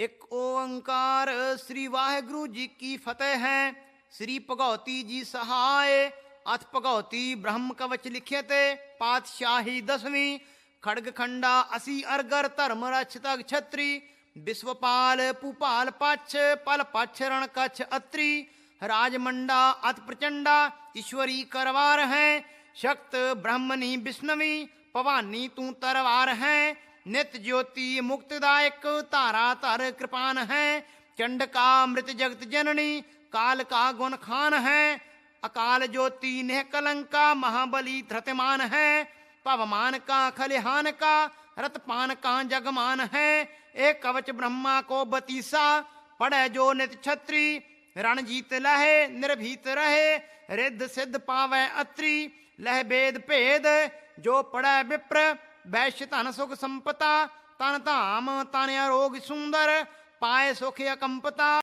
ਇੱਕ ਓੰਕਾਰ ਸ੍ਰੀ ਵਾਹਿਗੁਰੂ ਜੀ ਕੀ ਫਤਿਹ ਹੈ। ਸ੍ਰੀ ਭਗਉਤੀ ਜੀ ਸਹਾਇ ਅਥ ਭਗਉਤੀ ਬ੍ਰਹਮ ਕਵਚ ਲਿਖੇ ਤੇ ਪਾਤਸ਼ਾਹੀ ਦਸਵੀਂ, ਖੜਗ ਖੰਡਾ ਅਸੀ ਅਰਗਰ ਧਰਮ ਰਛ ਤਗ ਛਤਰੀ ਵਿਸ਼ਵਪਾਲ ਭੂਪਾਲ ਪਛ, ਪਲ ਪਛ ਰਣ ਕਛ ਅਤਰੀ ਰਾਜ ਮੰਡਾ ਅਤ ਪ੍ਰਚੰਡਾ, ਈਸ਼ਵਰੀ ਕਰਵਾਰ ਹੈ, ਸ਼ਕਤ ਬ੍ਰਹਮਨੀ ਵਿਸ਼ਨਵੀ ਭਵਾਨੀ ਤੂੰ ਤਰਵਾਰ ਹੈ ਨਿਤ ਜੋਤੀ ਮੁਕਤਦਾਇਕ ਧਾਰਾ ਧਰ ਕਿਰਪਾਨ ਹੈ। ਚੰਡਕਾ ਅੰਮ੍ਰਿਤ ਜਗਤ ਜਨਨੀ ਕਾਲ ਕਾ ਗੁਣ ਖਾਨ ਹੈ। ਅਕਾਲ ਜੋਤੀ ਨਹਿ ਕਲੰਕਾ ਮਹਾਬਲੀ ਧਰਤਮਾਨ ਹੈ। ਭਵਮਾਨ ਕਾ ਖਲਿਹਾਨ ਕਾ ਰਤਪਾਨ ਕਾ ਜਗਮਾਨ ਹੈ। ਇਹ ਕਵਚ ਬ੍ਰਹਮਾ ਕੋ ਬਤੀਸਾ ਪੜੈ ਜੋ ਨਿਤ ਛਤਰੀ, ਰਣਜੀਤ ਲਹੇ, ਨਿਰਭੀਤ ਰਹੇ, ਰਿੱਧ ਸਿੱਧ ਪਾਵੈ ਅਤਰੀ, ਲਹਿ ਬੇਦ ਭੇਦ, ਜੋ ਪੜੈ ਵਿਪਰ ਵੈਸ਼ ਧਨ ਸੁਖ ਸੰਪਤਾ ਤਨ ਧਾਮ ਤਨ ਅਰੋਗ ਸੁੰਦਰ ਪਾਏ ਸੁਖ ਅਕੰਪਤਾ।